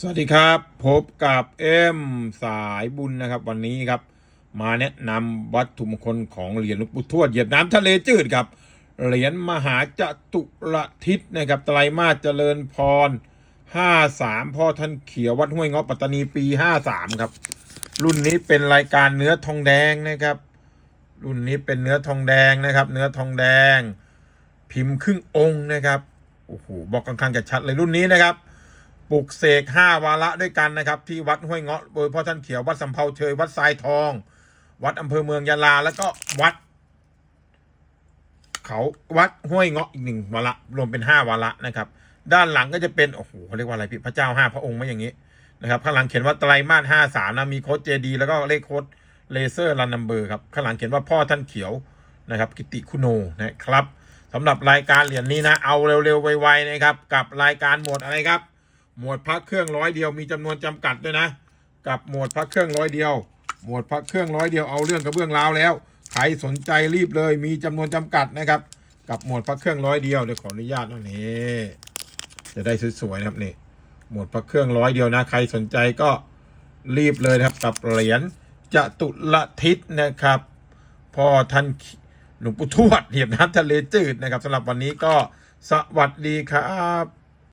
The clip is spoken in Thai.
สวัสดีครับพบกับเอ็มสายบุญนะครับ วันนี้ครับ มาแนะนำวัตถุมงคลของเหรียญหลวงปู่ทวดเหยียบน้ำทะเลจืดครับ เหรียญมหาจตุรทิศนะครับไตรมาสเจริญพร 53 พ่อท่านเขียววัดห้วยเงาะปัตตานีปี 53 ครับ รุ่นนี้เป็นรายการเนื้อทองแดงนะครับ รุ่นนี้เป็นเนื้อทองแดงนะครับ เนื้อทองแดง พิมพ์ครึ่งองค์นะครับโอ้โหบอกค่อนข้างจะชัดเลยรุ่นนี้นะครับ ปลุกเสกห้าวาระด้วยกันนะครับ ที่วัดห้วยเงาะโดยพ่อท่านเขียววัดสำเภาเชยวัดทรายทอง วัดอำเภอเมืองยะลา แล้วก็วัด เขาวัดห้วยเงาะอีกหนึ่งวาระรวมเป็นห้าวาระนะครับ ด้านหลังก็จะเป็นโอ้โหเขาเรียกว่าอะไรพี่พระเจ้าห้าพระองค์ไม่อย่างนี้นะครับข้างหลังเขียนว่าไตรมาสห้าสามนะมีโค้ดเจดีแล้วก็เลขโค้ดเลเซอร์รันนัมเบอร์ครับข้างหลังเขียนว่าพ่อท่านเขียวนะครับ กิติคุโนนะครับสำหรับรายการเหรียญนี้นะ เอาเร็วๆไวๆนะครับ กับรายการหมวดอะไรครับ หมวดพระเครื่องร้อยเดียวมีจำนวนจำกัดด้วยนะ กับหมวดพระเครื่องร้อยเดียว หมวดพระเครื่องร้อยเดียวเอาเรื่องกระเบื้องราวแล้วใครสนใจรีบเลยมีจำนวนจำกัดนะครับ กับหมวดพระเครื่องร้อยเดียวเดี๋ยวขออนุญาตน่อยนี่จะได้สวยๆนะครับนี่หมวดพระเครื่องร้อยเดียวนะใครสนใจก็รีบเลยนะครับกับเหรียญจตุรทิศนะครับพ่อท่านหลวงปู่ทวดเหยียบน้ำทะเลจืดนะครับสำหรับวันนี้ก็สวัสดีครับ